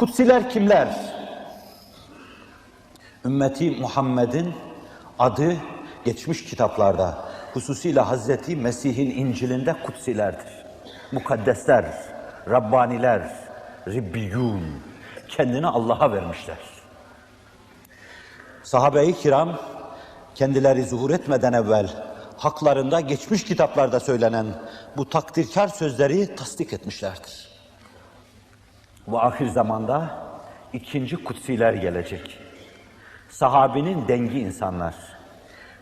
Kutsiler kimler? Ümmeti Muhammed'in adı geçmiş kitaplarda, hususiyle Hazreti Mesih'in İncil'inde kutsilerdir. Mukaddesler, Rabbaniler, Ribbiyun, kendini Allah'a vermişler. Sahabe-i kiram kendileri zuhur etmeden evvel haklarında geçmiş kitaplarda söylenen bu takdirkar sözleri tasdik etmişlerdir. Ve ahir zamanda ikinci kutsiler gelecek. Sahabinin dengi insanlar.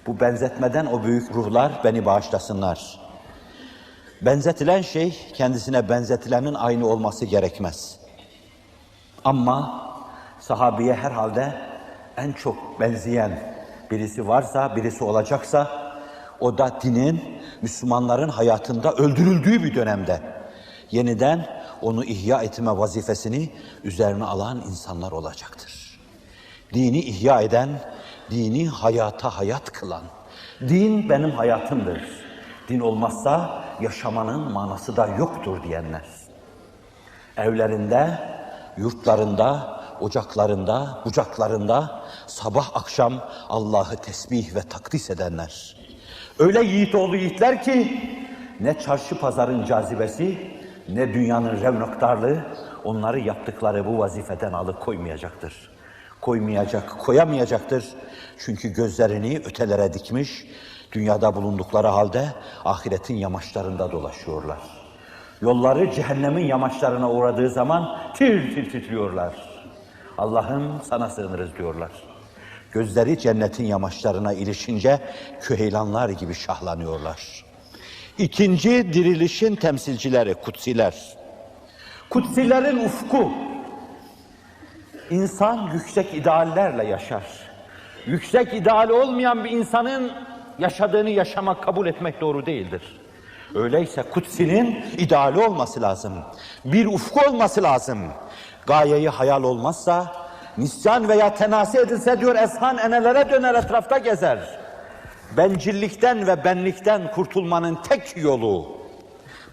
Bu benzetmeden o büyük ruhlar beni bağışlasınlar. Benzetilen şey kendisine benzetilenin aynı olması gerekmez. Ama sahabiye herhalde en çok benzeyen birisi varsa, birisi olacaksa o da dinin, Müslümanların hayatında öldürüldüğü bir dönemde yeniden onu ihya etme vazifesini üzerine alan insanlar olacaktır. Dini ihya eden, dini hayata hayat kılan, din benim hayatımdır. Din olmazsa yaşamanın manası da yoktur diyenler. Evlerinde, yurtlarında, ocaklarında, bucaklarında sabah akşam Allah'ı tesbih ve takdis edenler. Öyle yiğit oğlu yiğitler ki ne çarşı pazarın cazibesi ne dünyanın revnaktarlığı onları yaptıkları bu vazifeden alıkoymayacaktır. Koymayacak, koyamayacaktır. Çünkü gözlerini ötelere dikmiş, dünyada bulundukları halde ahiretin yamaçlarında dolaşıyorlar. Yolları cehennemin yamaçlarına uğradığı zaman tir tir titriyorlar. Allah'ım sana sığınırız diyorlar. Gözleri cennetin yamaçlarına ilişince küheylanlar gibi şahlanıyorlar. İkinci dirilişin temsilcileri kutsiler. Kutsilerin ufku. İnsan yüksek ideallerle yaşar. Yüksek ideali olmayan bir insanın yaşadığını yaşamak, kabul etmek doğru değildir. Öyleyse kutsinin ideali olması lazım. Bir ufku olması lazım. Gayeyi hayal olmazsa, nisyan veya tenasi edilse diyor eshan enelere döner etrafta gezer. Bencillikten ve benlikten kurtulmanın tek yolu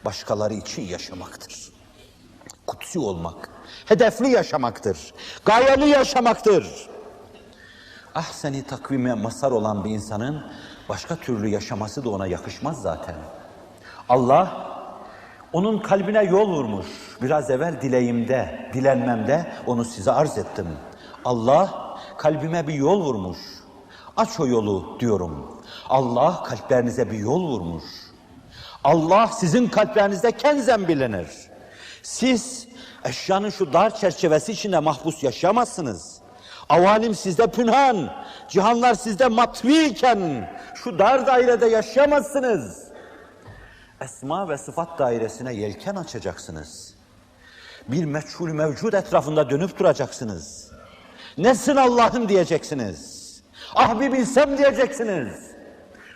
başkaları için yaşamaktır. Kutsi olmak, hedefli yaşamaktır, gayeli yaşamaktır. Ah seni takvime masar olan bir insanın başka türlü yaşaması da ona yakışmaz zaten. Allah onun kalbine yol vurmuş. Biraz evvel dileğimde, dilenmemde onu size arz ettim. Allah kalbime bir yol vurmuş. Aç o yolu diyorum. Allah kalplerinize bir yol vurmuş. Allah sizin kalplerinizde kenzen bilinir. Siz eşyanın şu dar çerçevesi içinde mahpus yaşayamazsınız. Avalim sizde pünhan, cihanlar sizde matviyken şu dar dairede yaşayamazsınız. Esma ve sıfat dairesine yelken açacaksınız. Bir meçhul mevcud etrafında dönüp duracaksınız. Nesin Allah'ım diyeceksiniz. Ah bir bilsem diyeceksiniz.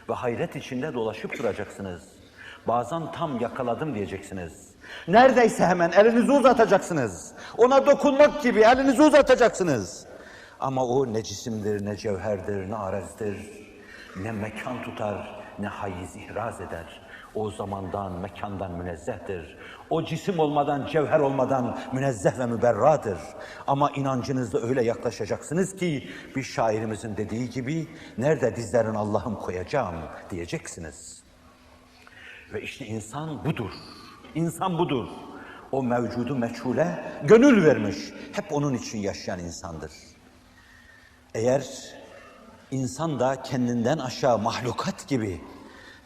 Ve hayret içinde dolaşıp duracaksınız. Bazen tam yakaladım diyeceksiniz. Neredeyse hemen elinizi uzatacaksınız. Ona dokunmak gibi elinizi uzatacaksınız. Ama o ne cisimdir, ne cevherdir, ne arezdir, ne mekan tutar, ne hayiz ihraz eder. O zamandan, mekandan münezzehtir. O cisim olmadan, cevher olmadan münezzeh ve müberradır. Ama inancınızda öyle yaklaşacaksınız ki bir şairimizin dediği gibi nerede dizlerin Allah'ım koyacağım diyeceksiniz. Ve işte insan budur. İnsan budur. O mevcudu meçhule gönül vermiş. Hep onun için yaşayan insandır. Eğer insan da kendinden aşağı mahlukat gibi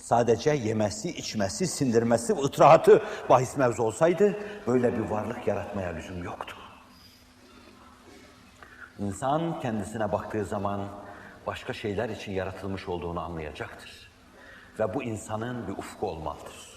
sadece yemesi, içmesi, sindirmesi, ıtrahatı bahis mevzu olsaydı böyle bir varlık yaratmaya lüzum yoktu. İnsan kendisine baktığı zaman başka şeyler için yaratılmış olduğunu anlayacaktır. Ve bu insanın bir ufku olmalıdır.